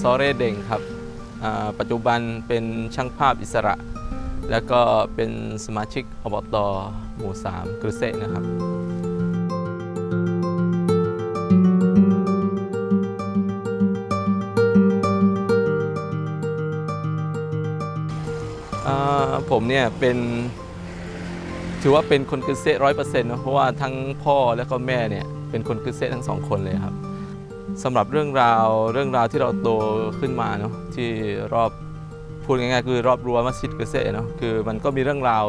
ซอเรเดงครับปัจจุบันเป็นช่างภาพอิสระ แล้วก็เป็นสมาชิกอบตหมู่สามกรุเซนะครับ ผมเนี่ยเป็นถือว่าเป็นคนกึเซร้อยเปอร์เซ็นต์นะเพราะว่าทั้งพ่อและก็แม่เนี่ยเป็นคนกึเซทั้งสองคนเลยครับ สำหรับเรื่องราวเรื่องราวที่เราโตขึ้นมาเนาะที่รอบพูดง่ายๆคือรอบรั้วมัสยิดกึเซเนาะคือมันก็มีเรื่องราว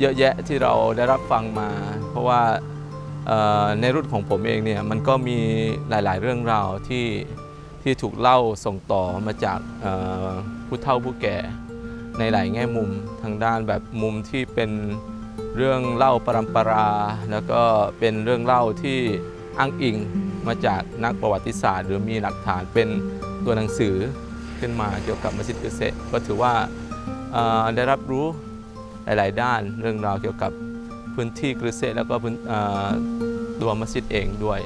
เยอะแยะที่เราได้รับฟังมา เพราะว่าในรุ่นของผมเองเนี่ยมันก็มีหลาย ๆ เรื่องราวที่ที่ถูกเล่าส่งต่อมาจากผู้เฒ่าผู้แก่ในหลายแง่มุมทางด้านแบบมุมที่เป็นเรื่องเล่าปรำปรา แล้วก็เป็นเรื่องเล่าที่อ้างอิง มาจากนักประวัติศาสตร์ หรือมีหลักฐานเป็นตัวหนังสือขึ้นมาเกี่ยวกับมัสยิดเกษตรก็ถือว่าได้รับรู้หลาย ๆ ด้านเรื่องราวเกี่ยวกับพื้นที่กุเซแล้วก็ตัวมัสยิดเองด้วย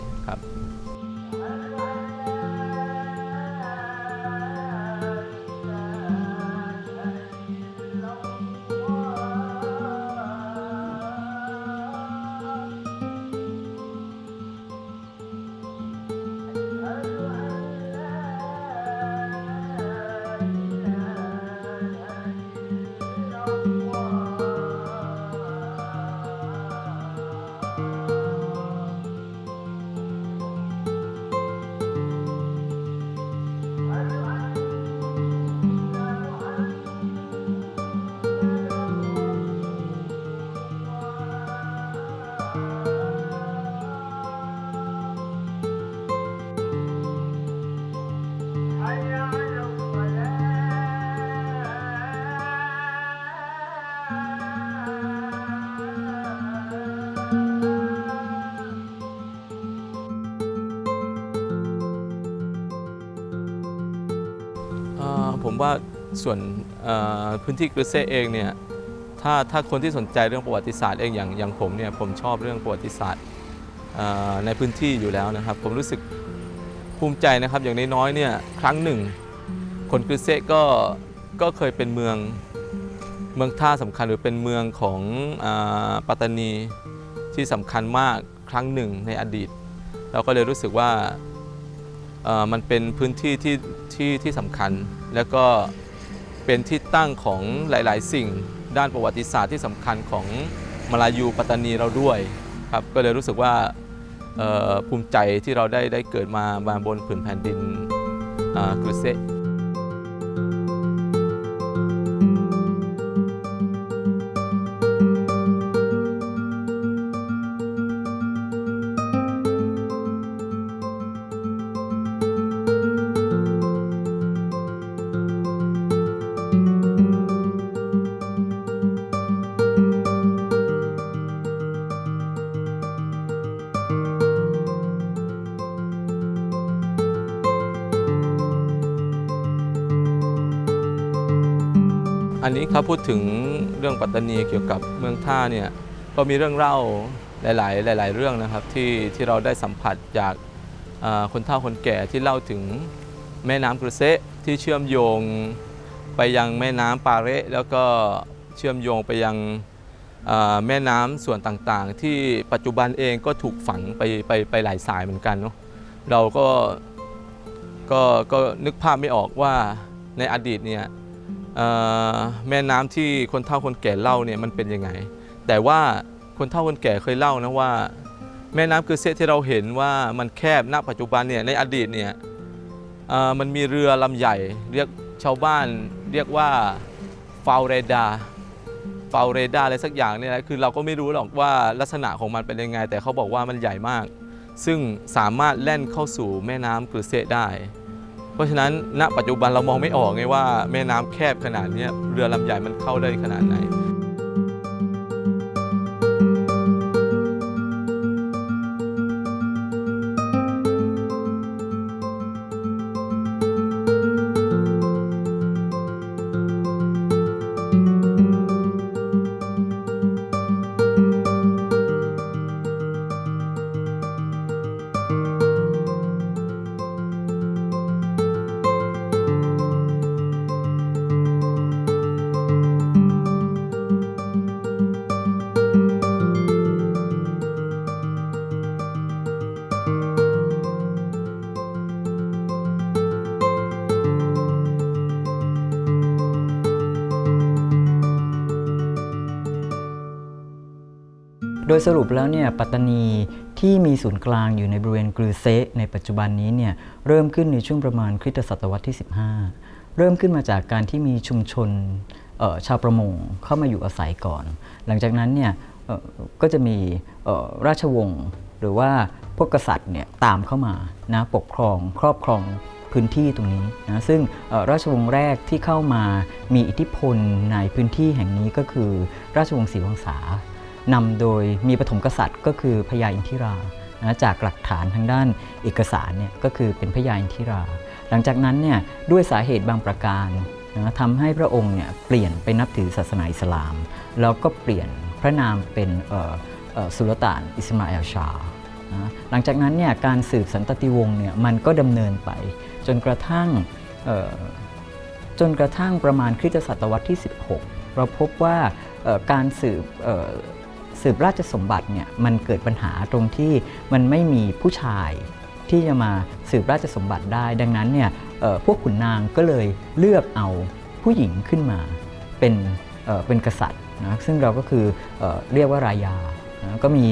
ว่าส่วนพื้นที่กรุเซเองเนี่ยถ้าถ้าคนที่สนใจเรื่องประวัติศาสตร์เองอย่างอย่างผมเนี่ยผมชอบเรื่องประวัติศาสตร์ในพื้นที่อยู่แล้วนะครับ ผมรู้สึกภูมิใจนะครับอย่างน้อยๆเนี่ยครั้งหนึ่ง คนกรุเซก็ก็เคยเป็นเมืองเมืองท่าสำคัญหรือเป็นเมืองของอปัตตานีที่สำคัญมากครั้งหนึ่งในอดีต เราก็เลยรู้สึกว่ามันเป็นพื้นที่ที่ที่ที่สำคัญ แล้วก็เป็นที่ตั้งของหลาย ๆ สิ่งด้านประวัติศาสตร์ที่สำคัญของมาลายูปัตตานีเราด้วยครับก็เลยรู้สึกว่าภูมิใจที่เราได้ได้เกิดมามาบนผืนแผ่นดินกรุเซ นนี้ครับพูดถึงเรื่องปัตตานีเกี่ยวกับเมืองท่าเนี่ยก็มีเรื่องเล่าหลาย ๆ หลาย ๆ เรื่องนะครับที่ที่เราได้สัมผัสจากคนเฒ่าคนแก่ที่เล่าถึงแม่น้ำกระเซะที่เชื่อมโยงไปยังแม่น้ำปาเระแล้วก็เชื่อมโยงไปยังแม่น้ำส่วนต่างๆ ที่ปัจจุบันเองก็ถูกฝังไปไปไปหลายสายเหมือนกันเนาะเราก็ก็ก็นึกภาพไม่ออกว่าในอดีตเนี่ย แม่น้ำที่คนเฒ่าคนแก่เล่าเนี่ยมันเป็นยังไง แต่ว่าคนเฒ่าคนแก่เคยเล่านะว่า แม่น้ำคือเซที่เราเห็นว่ามันแคบณปัจจุบันเนี่ยในอดีตเนี่ยมันมีเรือลำใหญ่ เรียกชาวบ้านเรียกว่าฟาวเรดาฟาเรดาอะไรสักอย่างเนี่ยนะคือเราก็ไม่รู้หรอกว่าลักษณะของมันเป็นยังไง แต่เขาบอกว่ามันใหญ่มาก ซึ่งสามารถแล่นเข้าสู่แม่น้ำกรือเซได้ เพราะฉะนั้นณปัจจุบันเรามองไม่ออกไงว่าแม่น้ำแคบขนาดนี้เรือลำใหญ่มันเข้าได้ขนาดไหน โดยสรุปแล้วเนี่ยปัตตานีที่มีศูนย์กลางอยู่ในบริเวณกรือเซในปัจจุบันนี้เนี่ยเริ่มขึ้นในช่วงประมาณคริสตศตวรรษที่ 15 เริ่มขึ้นมาจากการที่มีชุมชนชาวประมงเข้ามาอยู่อาศัยก่อน หลังจากนั้นเนี่ยก็จะมีราชวงศ์หรือว่าพวกกษัตริย์เนี่ยตามเข้ามานะปกครองครอบครองพื้นที่ตรงนี้นะซึ่งราชวงศ์แรกที่เข้ามามีอิทธิพลในพื้นที่แห่งนี้ก็คือราชวงศ์ศรีวังสา นำโดยมีปฐมกษัตริย์ก็คือพญาอินทิรานะจากหลักฐานทางด้านเอกสารเนี่ยก็คือเป็นพญาอินทิรา หลังจากนั้นเนี่ยด้วยสาเหตุบางประการนะทำให้พระองค์เนี่ยเปลี่ยนไปนับถือศาสนาอิสลาม แล้วก็เปลี่ยนพระนามเป็นสุลต่านอิสมาเอลชานะหลังจากนั้นเนี่ยการสืบสันตติวงศ์เนี่ยมันก็ดำเนินไป จนกระทั่งจนกระทั่งประมาณคริสตศตวรรษที่ 16 เราพบว่าการสืบ สืบราชสมบัติเนี่ยมันเกิดปัญหาตรงที่มันไม่มีผู้ชายที่จะมาสืบราชสมบัติได้ ดังนั้นเนี่ยพวกขุนนางก็เลยเลือกเอาผู้หญิงขึ้นมาเป็นเเป็นกษัตริย์นะซึ่งเราก็คือเอเรียกว่ารายานะก็มี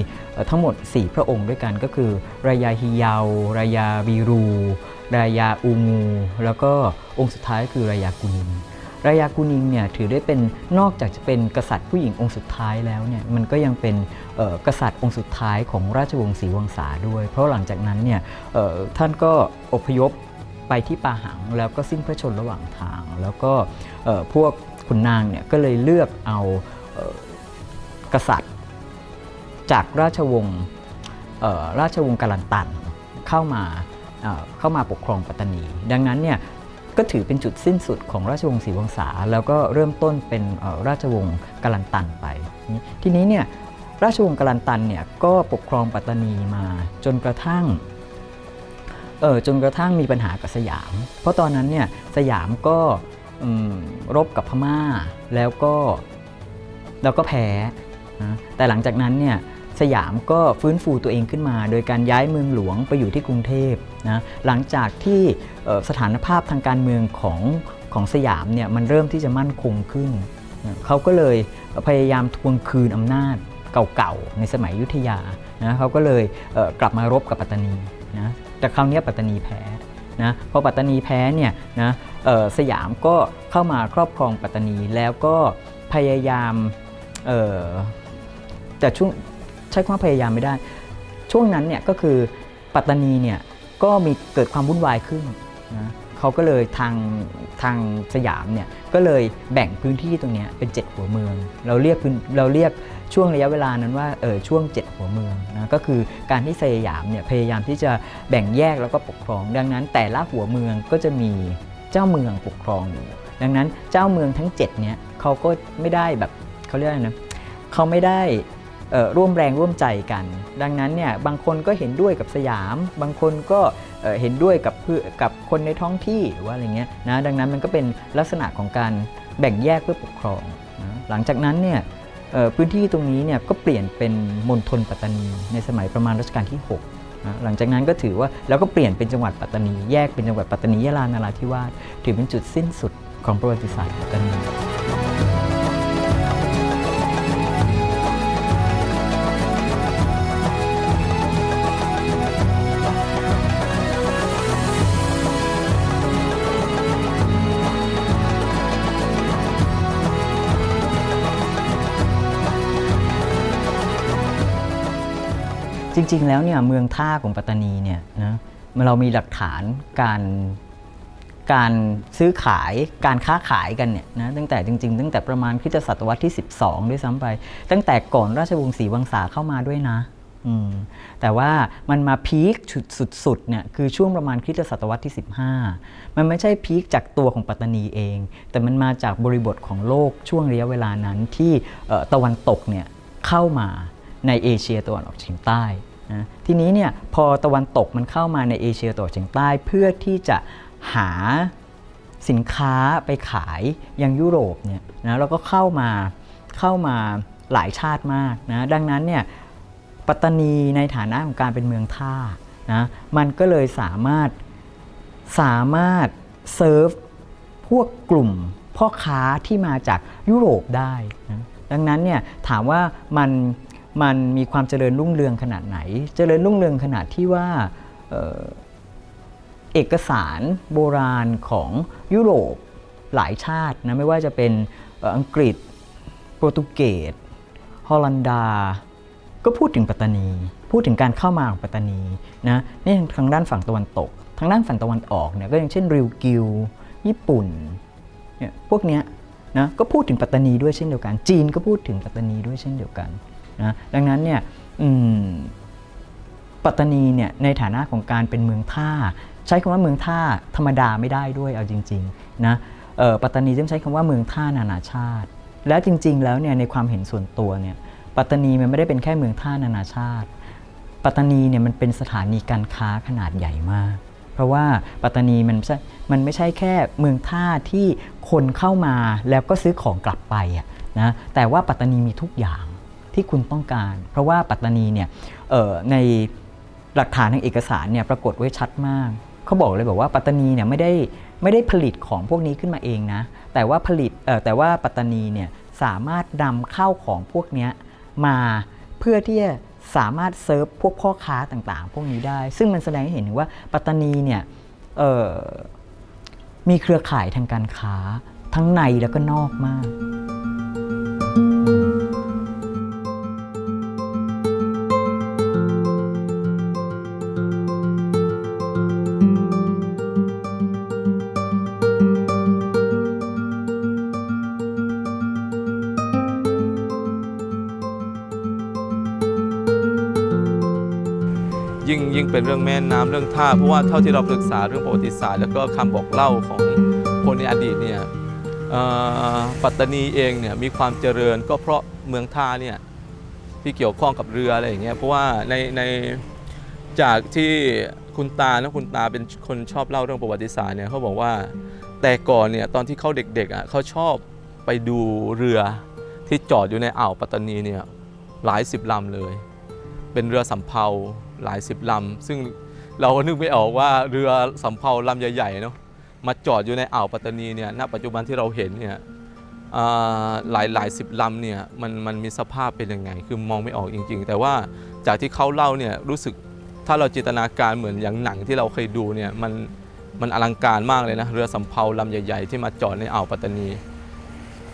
ทั้งหมด 4 พระองค์ด้วยกันก็คือ รายาฮิยาวรายาวีรู รายาอูงู แล้วก็องค์สุดท้ายคือรายากุนิง รายากุนิงเนี่ยถือได้เป็นนอกจากจะเป็นกษัตริย์ผู้หญิงองค์สุดท้ายแล้วเนี่ยมันก็ยังเป็นกษัตริย์องค์สุดท้ายของราชวงศ์ศรีวังสาด้วย เพราะหลังจากนั้นเนี่ยท่านก็อพยพไปที่ปาหังแล้วก็สิ้นพระชนระหว่างทาง แล้วก็พวกขุนนางเนี่ยก็เลยเลือกเอาเออกษัตริย์ จากราชวงศ์ราชวงศ์กาลันตันเข้ามาเข้ามาปกครองปัตตานี ดังนั้นเนี่ย ก็ถือเป็นจุดสิ้นสุดของราชวงศ์ศรีวงสาแล้วก็เริ่มต้นเป็นราชวงศ์กาลันตันไป ทีนี้เนี่ยราชวงศ์กาลันตันเนี่ยก็ปกครองปัตตานีมาจนกระทั่งเออจนกระทั่งมีปัญหากับสยาม เพราะตอนนั้นเนี่ยสยามก็รบกับพม่าแล้วก็แล้วก็แพ้นะแต่หลังจากนั้นเนี่ย สยามก็ฟื้นฟูตัวเองขึ้นมา โดยการย้ายเมืองหลวงไปอยู่ที่กรุงเทพนะหลังจากที่สถานภาพทางการเมืองของของสยามเนี่ยมันเริ่มที่จะมั่นคงขึ้นนะเขาก็เลยพยายามทวงคืนอำนาจเก่าๆในสมัยยุทธยานะเขาก็เลยเกลับมารบกับปัตตานีนะแต่คราวนี้ปัตตานีแพ้นะพอปัตตานีแพ้เนี่ยนะสยามก็เข้ามาครอบครองปัตตานีแล้วก็พยายามแต่ช่วง ช้ความพยายามไม่ได้ ช่วงนั้นเนี่ยก็คือปัตตานีเนี่ยก็มีเกิดความวุ่นวายขึ้นนะเขาก็เลยทางทางสยามเนี่ยก็เลยแบ่งพื้นที่ตรงนี้เป็น 7 หัวเมือง เราเรียกเราเรียกช่วงระยะเวลานั้นว่าเออช่วง 7 หัวเมืองนะก็คือการที่สยามเนี่ยพยายามที่จะแบ่งแยกแล้วก็ปกครอง ดังนั้นแต่ละหัวเมืองก็จะมีเจ้าเมืองปกครองอยู่ดังนั้นเจ้าเมืองทั้ง 7 เนี่ยเขาก็ไม่ได้แบบเขาเรียกอะไรนะเขาไม่ได้ ร่วมแรงร่วมใจกัน ดังนั้นเนี่ยบางคนก็เห็นด้วยกับสยาม บางคนก็เเห็นด้วยกับเพื่อกับคนในท้องที่หรือว่าอะไรเงี้ยนะดังนั้นมันก็เป็นลักษณะของการแบ่งแยกเพื่อปกครองนะหลังจากนั้นเนี่ยพื้นที่ตรงนี้เนี่ยก็เปลี่ยนเป็นมณฑลปัตตานีในสมัยประมาณรัชกาลที่6นะหลังจากนั้นก็ถือว่าแล้วก็เปลี่ยนเป็นจังหวัดปัตตานีแยกเป็นจังหวัดปัตตานียะลานราธิวาสถือเป็นจุดสิ้นสุดของประวัติศาสตร์ปัตตานี จริง ๆ แล้วเนี่ยเมืองท่าของปัตตานีเนี่ยนะเรามีหลักฐานการการซื้อขายการค้าขายกันเนี่ยนะตั้งแต่จริง ๆ ตั้งแต่ประมาณคริสตศตวรรษที่ 12 ด้วยซ้ำไป ตั้งแต่ก่อนราชวงศ์ศรีวังสาเข้ามาด้วยนะแต่ว่ามันมาพีคสุดๆเนี่ยคือช่วงประมาณคริสตศตวรรษที่ 15 มันไม่ใช่พีคจากตัวของปัตตานีเอง แต่มันมาจากบริบทของโลกช่วงระยะเวลานั้นที่ตะวันตกเนี่ยเข้ามา ในเอเชียตะวันออกเฉียงใต้นะทีนี้เนี่ยพอตะวันตกมันเข้ามาในเอเชียตะวันออกเฉียงใต้เพื่อที่จะหาสินค้าไปขายยังยุโรปเนี่ยนะแล้วก็เข้ามาเข้ามาหลายชาติมากนะดังนั้นเนี่ยปัตตานีในฐานะของการเป็นเมืองท่านะมันก็เลยสามารถสามารถเซิร์ฟพวกกลุ่มพ่อค้าที่มาจากยุโรปได้นะดังนั้นเนี่ยถามว่ามัน มันมีความเจริญรุ่งเรืองขนาดไหน เจริญรุ่งเรืองขนาดที่ว่าเอกสารโบราณของยุโรปหลายชาตินะไม่ว่าจะเป็นอังกฤษ โปรตุเกสฮอลันดา ก็พูดถึงปัตตานี พูดถึงการเข้ามาของปัตตานีนะนี่ทางด้านฝั่งตะวันตก ทางด้านฝั่งตะวันออกเนี่ยก็อย่างเช่นริวกิว ญี่ปุ่นเนี่ยพวกเนี้ยนะก็พูดถึงปัตตานีด้วยเช่นเดียวกัน จีนก็พูดถึงปัตตานีด้วยเช่นเดียวกัน นะดังนั้นเนี่ยปัตตานีเนี่ยในฐานะของการเป็นเมืองท่า ใช้คำว่าเมืองท่าธรรมดาไม่ได้ด้วยเอาจริงๆนะปัตตานีต้องใช้คำว่าเมืองท่านานาชาติ แล้วจริง ๆ แล้วเนี่ยในความเห็นส่วนตัวเนี่ยปัตตานีมันไม่ได้เป็นแค่เมืองท่านานาชาติ ปัตตานีเนี่ยมันเป็นสถานีการค้าขนาดใหญ่มาก เพราะว่าปัตตานีมันไม่ใช่มันไม่ใช่แค่เมืองท่าที่คนเข้ามาแล้วก็ซื้อของกลับไปอะนะแต่ว่าปัตตานีมีทุกอย่าง ที่คุณต้องการ เพราะว่าปัตตานีเนี่ยในหลักฐานทางเอกสารเนี่ยปรากฏไว้ชัดมากเขาบอกเลยบอกว่าปัตตานีเนี่ยไม่ได้ไม่ได้ผลิตของพวกนี้ขึ้นมาเองนะ แต่ว่าผลิตแต่ว่าปัตตานีเนี่ยสามารถนำเข้าของพวกนี้มาเพื่อที่จะสามารถเซิร์ฟพวกพ่อค้าต่างๆ พวกนี้ได้ ซึ่งมันแสดงให้เห็นถึงว่าปัตตานีเนี่ยมีเครือข่ายทางการค้าทั้งในแล้วก็นอกมาก ยิ่งยิ่งเป็นเรื่องแม่น้ำเรื่องท่าเพราะว่าเท่าที่เราศึกษาเรื่องประวัติศาสตร์ แล้วก็คำบอกเล่าของคนในอดีตเนี่ยปัตตานีเองเนี่ยมีความเจริญก็เพราะเมืองท่าเนี่ยที่เกี่ยวข้องกับเรืออะไรอย่างเงี้ยเพราะว่าในในจากที่คุณตานะคุณตาเป็นคนชอบเล่าเรื่องประวัติศาสตร์เนี่ยเขาบอกว่าแต่ก่อนเนี่ยตอนที่เขาเด็กๆอะเขาชอบไปดูเรือที่จอดอยู่ในอ่าวปัตตานีเนี่ยหลายสิบลำเลย เป็นเรือสำเภา หลายสิบลำซึ่งเราก็นึกไม่ออกว่าเรือสำเภาลำใหญ่ๆเนาะมาจอดอยู่ในอ่าวปัตตานีเนี่ยณปัจจุบันที่เราเห็นเนี่ยหลายหลายสิบลำเนี่ยมันมันมีสภาพเป็นยังไง คือมองไม่ออกจริง ๆ แต่ว่าจากที่เขาเล่าเนี่ยรู้สึกถ้าเราจินตนาการเหมือนอย่างหนังที่เราเคยดูเนี่ยมันมันอลังการมากเลยนะเรือสำเภาลำใหญ่ ๆ ที่มาจอดในอ่าวปัตตานี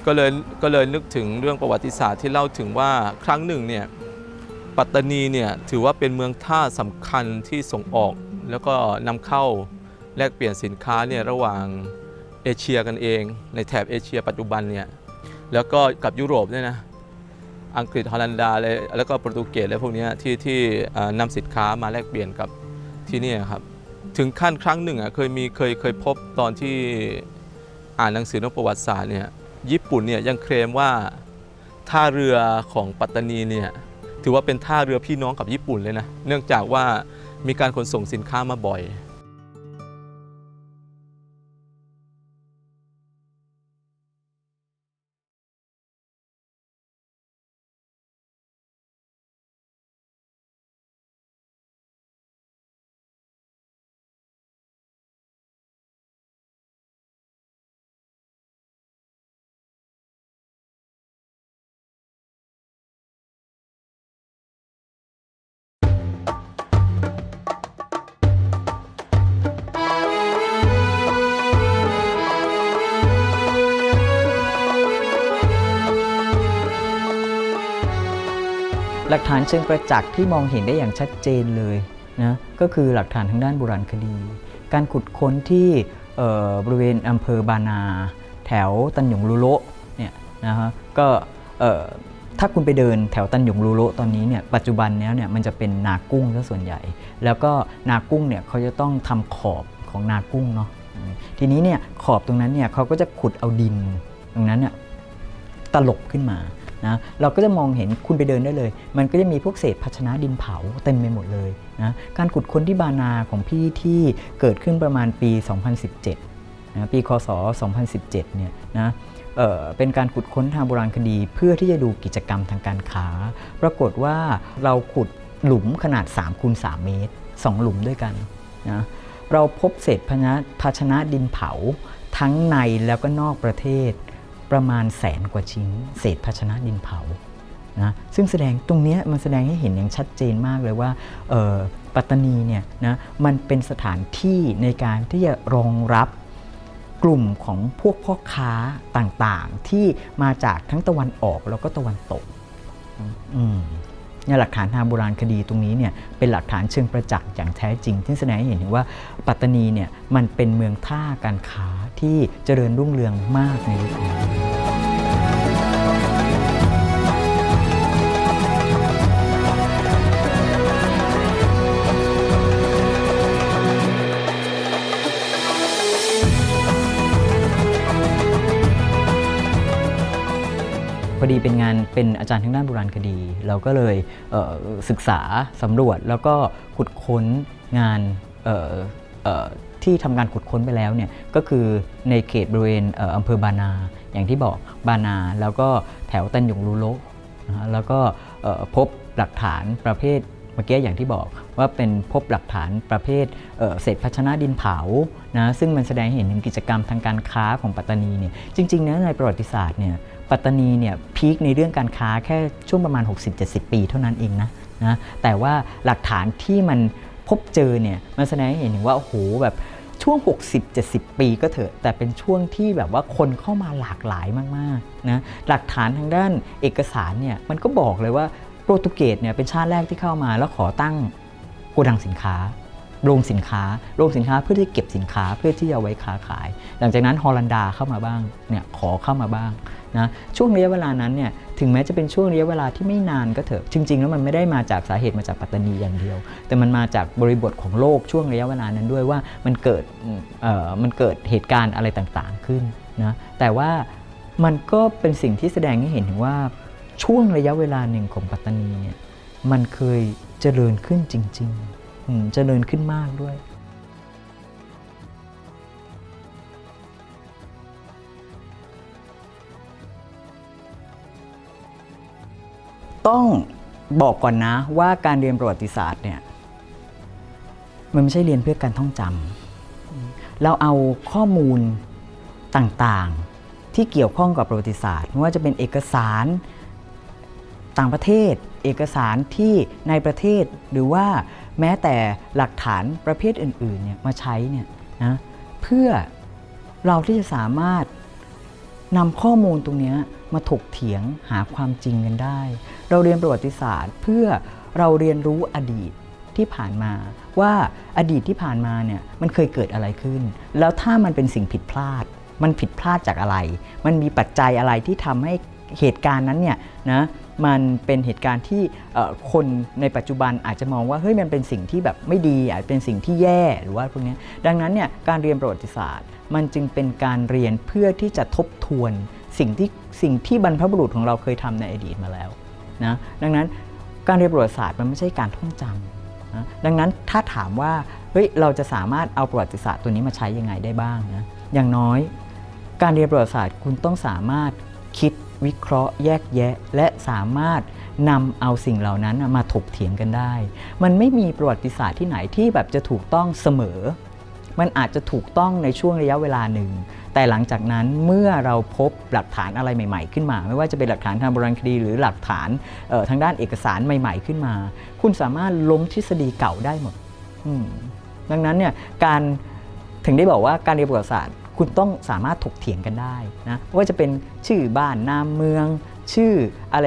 ก็เลยก็เลยนึกถึงเรื่องประวัติศาสตร์ที่เล่าถึงว่าครั้งหนึ่งเนี่ย ปัตตานีเนี่ยถือว่าเป็นเมืองท่าสำคัญที่ส่งออก แล้วก็นำเข้าแลกเปลี่ยนสินค้าเนี่ยระหว่างเอเชียกันเอง ในแถบเอเชียปัจจุบันเนี่ยแล้วก็กับยุโรปเนี่ยนะอังกฤษฮอลันดาเลยแล้วก็โปรตุเกสและพวกนี้ที่ที่นำสินค้ามาแลกเปลี่ยนกับที่นี่ครับถึงขั้นครั้งหนึ่งอะเคยมีเคยเคยพบตอนที่อ่านหนังสือเรื่องประวัติศาสตร์เนี่ยญี่ปุ่นเนี่ยยังเคลมว่าท่าเรือของปัตตานีเนี่ย ถือว่าเป็นท่าเรือพี่น้องกับญี่ปุ่นเลยนะ เนื่องจากว่ามีการขนส่งสินค้ามาบ่อยานเชิงประจักษ์ที่มองเห็นได้อย่างชัดเจนเลยนะก็คือหลักฐานทางด้านโบราณคดี การขุดค้นที่บริเวณอำเภอบานา แถวตันหยงลุโละเนี่ยนะฮะก็ถ้าคุณไปเดินแถวตันหยงลุโละตอนนี้เนี่ยปัจจุบันเนี้ยเนี่ยมันจะเป็นนากุ้งซะส่วนใหญ่ แล้วก็นากุ้งเนี่ยเขาจะต้องทำขอบของนากุ้งเนาะทีนี้เนี่ยขอบตรงนั้นเนี่ยเขาก็จะขุดเอาดิน ตรงนั้นเนี่ยตลบขึ้นมา นะเราก็จะมองเห็นคุณไปเดินได้เลย มันก็จะมีพวกเศษภาชนะดินเผาเต็มไปหมดเลยนะการขุดค้นที่บานาของพี่ที่เกิดขึ้นประมาณปี 2017นะปีคศ 2017 เนี่ยนะเอ่อเป็นการขุดค้นทางโบราณคดีเพื่อที่จะดูกิจกรรมทางการค้า ปรากฏว่าเราขุดหลุมขนาด3คูณ3เมตร 2 หลุมด้วยกันนะเราพบเศษภาชนะภาชนะดินเผาทั้งในแล้วก็นอกประเทศ ประมาณแสนกว่าชิ้น เศษภาชนะดินเผานะซึ่งแสดงตรงนี้มันแสดงให้เห็นอย่างชัดเจนมากเลยว่าปัตตานีเนี่ยนะมันเป็นสถานที่ในการที่จะรองรับกลุ่มของพวกพ่อค้าต่างๆ ที่มาจากทั้งตะวันออกแล้วก็ตะวันตกอืมเนี่ยหลักฐานทางโบราณคดีตรงนี้เนี่ยเป็นหลักฐานเชิงประจักษ์อย่างแท้จริง ที่แสดงให้เห็นถึงว่าปัตตานีเนี่ยมันเป็นเมืองท่าการค้าที่เจริญรุ่งเรืองมากในยุคนี้ พอดีเป็นงานเป็นอาจารย์ทางด้านโบราณคดี เราก็เลยเศึกษาสำรวจแล้วก็ขุดค้นงานที่ทำการขุดค้นไปแล้วเนี่ยก็คือในเขตบริเวณเอำเภอบานา อย่างที่บอกบานา แล้วก็แถวตันหยงลูโละนะแล้วก็พบหลักฐานประเภทเมื่อกี้อย่างที่บอกว่าเป็นพบหลักฐานประเภทเอ่อเศษภาชนะดินเผานะซึ่งมันแสดงให้เห็นถึงกิจกรรมทางการค้าของปัตตานีเนี่ยจริงๆนะในประวัติศาสตร์เนี่ย ปัตตานีเนี่ยพีคในเรื่องการค้าแค่ช่วงประมาณ 60-70 ปีเท่านั้นเองนะนะแต่ว่าหลักฐานที่มันพบเจอเนี่ยมันแสดงให้เห็นถึงว่าโอ้โหแบบช่วง 60-70 ปีก็เถอะ แต่เป็นช่วงที่แบบว่าคนเข้ามาหลากหลายมากๆนะหลักฐานทางด้านเอกสารเนี่ยมันก็บอกเลยว่าโปรตุเกสเนี่ยเป็นชาติแรกที่เข้ามาแล้วขอตั้งโกดังสินค้าโรงสินค้าโรงสินค้าเพื่อที่เก็บสินค้าเพื่อที่จะไว้ค้าขาย หลังจากนั้นฮอลันดาเข้ามาบ้างเนี่ยขอเข้ามาบ้าง นะช่วงระยะเวลานั้นเนี่ยถึงแม้จะเป็นช่วงระยะเวลาที่ไม่นานก็เถอะ จริง ๆ แล้วมันไม่ได้มาจากสาเหตุมาจากปัตตานีอย่างเดียว แต่มันมาจากบริบทของโลกช่วงระยะเวลานั้นด้วยว่ามันเกิดมันเกิดเหตุการณ์อะไรต่างๆขึ้นนะแต่ว่ามันก็เป็นสิ่งที่แสดงให้เห็นถึงว่าช่วงระยะเวลาหนึ่งของปัตตานีเนี่ยมันเคยเจริญขึ้นจริงๆเจริญขึ้นมากด้วย ต้องบอกก่อนนะว่าการเรียนประวัติศาสตร์เนี่ยมันไม่ใช่เรียนเพื่อการท่องจำเราเอาข้อมูลต่างๆที่เกี่ยวข้องกับประวัติศาสตร์ไม่ว่าจะเป็นเอกสารต่างประเทศ เอกสารที่ในประเทศหรือว่าแม้แต่หลักฐานประเภทอื่นๆเนี่ยมาใช้เนี่ยนะเพื่อเราที่จะสามารถนำข้อมูลตรงนี้มาถกเถียงหาความจริงกันได้ เราเรียนประวัติศาสตร์ เพื่อเราเรียนรู้อดีตที่ผ่านมาว่าอดีตที่ผ่านมาเนี่ยมันเคยเกิดอะไรขึ้น แล้วถ้ามันเป็นสิ่งผิดพลาด มันผิดพลาดจากอะไร มันมีปัจจัยอะไรที่ทำให้เหตุการณ์นั้นเนี่ยนะมันเป็นเหตุการณ์ที่คนในปัจจุบันอาจจะมองว่าเฮ้ยมันเป็นสิ่งที่แบบไม่ดีอาจเป็นสิ่งที่แย่หรือว่าพวกนี้ดังนั้นเนี่ยการเรียนประวัติศาสตร์ มันจึงเป็นการเรียนเพื่อที่จะทบทวนสิ่งที่สิ่งที่บรรพบุรุษของเราเคยทำในอดีตมาแล้ว นะดังนั้นการเรียนประวัติศาสตร์มันไม่ใช่การท่องจำนะดังนั้นถ้าถามว่าเฮ้ยเราจะสามารถเอาประวัติศาสตร์ตัวนี้มาใช้ยังไงได้บ้างนะอย่างน้อย การเรียนประวัติศาสตร์คุณต้องสามารถคิดวิเคราะห์แยกแยะ และสามารถนำเอาสิ่งเหล่านั้นมาถกเถียงกันได้ มันไม่มีประวัติศาสตร์ที่ไหนที่แบบจะถูกต้องเสมอ มันอาจจะถูกต้องในช่วงระยะเวลาหนึ่ง แต่หลังจากนั้นเมื่อเราพบหลักฐานอะไรใหม่ๆ ขึ้นมา ไม่ว่าจะเป็นหลักฐานทางโบราณคดี หรือหลักฐานออทางด้านเอกสารใหม่ๆ ขึ้นมา คุณสามารถล้มทฤษฎีเก่าได้หมดดังนั้นเนี่ยการถึงได้บอกว่าการเรียนประวัติศาสตร์คุณต้องสามารถถกเถียงกันได้นะว่าจะเป็นชื่อบ้านนามเมือง ชื่ออะไร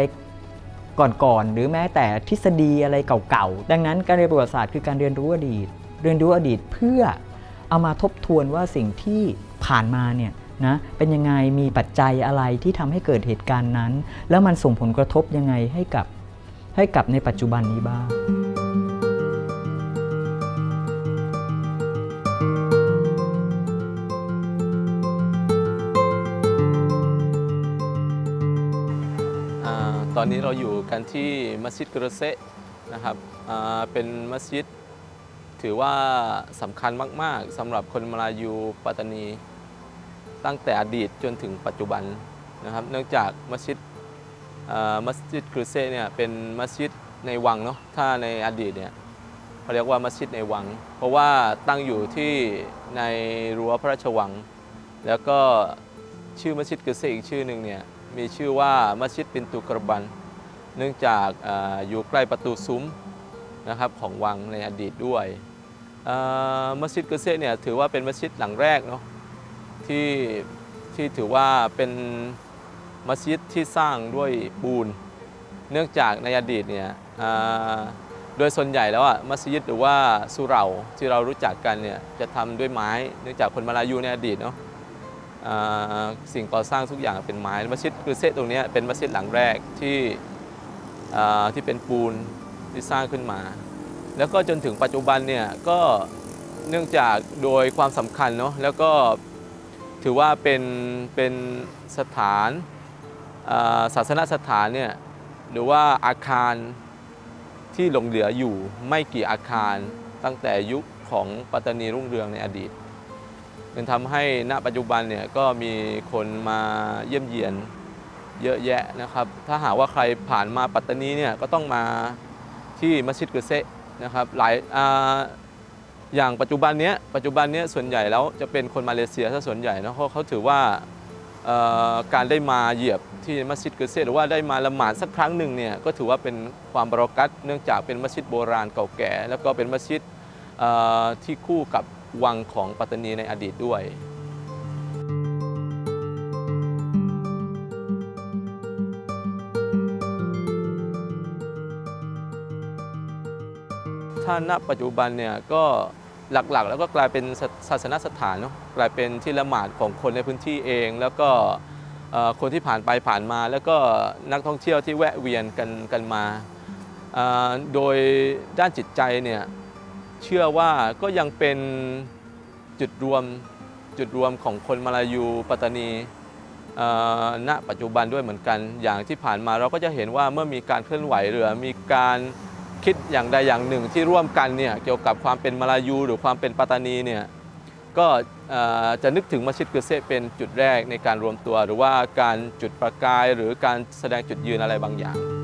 ก่อนๆหรือแม้แต่ทฤษฎีอะไรเก่าๆดังนั้นการเรียนประวัติศาสตร์คือการเรียนรู้อดีต เรียนรู้อดีตเพื่อเอามาทบทวนว่าสิ่งที่ ผ่านมาเนี่ยนะเป็นยังไงมีปัจจัยอะไรที่ทำให้เกิดเหตุการณ์นั้น แล้วมันส่งผลกระทบยังไงให้กับให้กับในปัจจุบันนี้บ้างตอนนี้เราอยู่กันที่มัสยิดกระเซะนะครับเป็นมัสยิดถือว่าสำคัญมาก ๆสำหรับคนมาลายูปัตตานี ตั้งแต่อดีตจนถึงปัจจุบันนะครับ เนื่องจากมัสยิดมัสยิดกระเซะเนี่ยเป็นมัสยิดในวังเนาะถ้าในอดีตเนี่ยเขาเรียกว่ามัสยิดในวัง เพราะว่าตั้งอยู่ที่ในรั้วพระราชวัง แล้วก็ชื่อมัสยิดกระเซะอีกชื่อหนึ่งเนี่ยมีชื่อว่ามัสยิดปินตุกรบัน เนื่องจากออยู่ใกล้ประตูซุ้มนะครับของวังในอดีตด้วยมัสยิดกเซะเนี่ยถือว่าเป็นมัสยิดหลังแรกเนาะ ที่ที่ถือว่าเป็นมัสยิดที่สร้างด้วยปูน เนื่องจากในอดีตเนี่ยโดยส่วนใหญ่แล้วอะมัสยิดหรือว่าสุเหร่าที่เรารู้จักกันเนี่ยจะทำด้วยไม้ เนื่องจากคนมาลายูในอดีตเนาะสิ่งก่อสร้างทุกอย่างเป็นไม้มัสยิดคือเซตตรงนี้เป็นมัสยิดหลังแรกที่ที่เป็นปูนที่สร้างขึ้นมา แล้วก็จนถึงปัจจุบันเนี่ยก็เนื่องจากโดยความสำคัญเนาะแล้วก็ ถือว่าเป็นเป็นสถานศาสนสถานเนี่ยหรือว่าอาคารที่หลงเหลืออยู่ไม่กี่อาคารตั้งแต่ยุคของปัตตานีรุ่งเรืองในอดีตมันทำให้ณปัจจุบันเนี่ยก็มีคนมาเยี่ยมเยียนเยอะแยะนะครับ ถ้าหากว่าใครผ่านมาปัตตานีเนี่ยก็ต้องมาที่มัสยิดกุเซะนะครับหลาย อย่างปัจจุบันเนี้ยปัจจุบันเนี้ยส่วนใหญ่แล้วจะเป็นคนมาเลเซียซะส่วนใหญ่เนะเพราะเขาถือว่าการได้มาเหยียบที่มัสยิดกุเซหรือว่าได้มาละหมาดสักครั้งหนึ่งเนี่ยก็ถือว่าเป็นความบรอกัตเนื่องจากเป็นมัสยิดโบราณเก่าแก่ แล้วก็เป็นมัสยิดที่คู่กับวังของปัตตานีในอดีตด้วย ณปัจจุบันเนี่ยก็หลักๆ แล้วก็กลายเป็นศาสนสถานเนาะกลายเป็นที่ละหมาดของคนในพื้นที่เอง แล้วก็คนที่ผ่านไปผ่านมา แล้วก็นักท่องเที่ยวที่แวะเวียนกันกันมา โดยด้านจิตใจเนี่ยเชื่อว่าก็ยังเป็นจุดรวมจุดรวมของคนมาลายูปัตตานีณปัจจุบันด้วยเหมือนกัน อย่างที่ผ่านมาเราก็จะเห็นว่าเมื่อมีการเคลื่อนไหวหรือมีการ คิดอย่างใดอย่างหนึ่งที่ร่วมกันเนี่ยเกี่ยวกับความเป็นมาลายู หรือความเป็นปัตตานีเนี่ยก็จะนึกถึงมัสยิดกุเซเป็นจุดแรกในการรวมตัว หรือว่าการจุดประกายหรือการแสดงจุดยืนอะไรบางอย่าง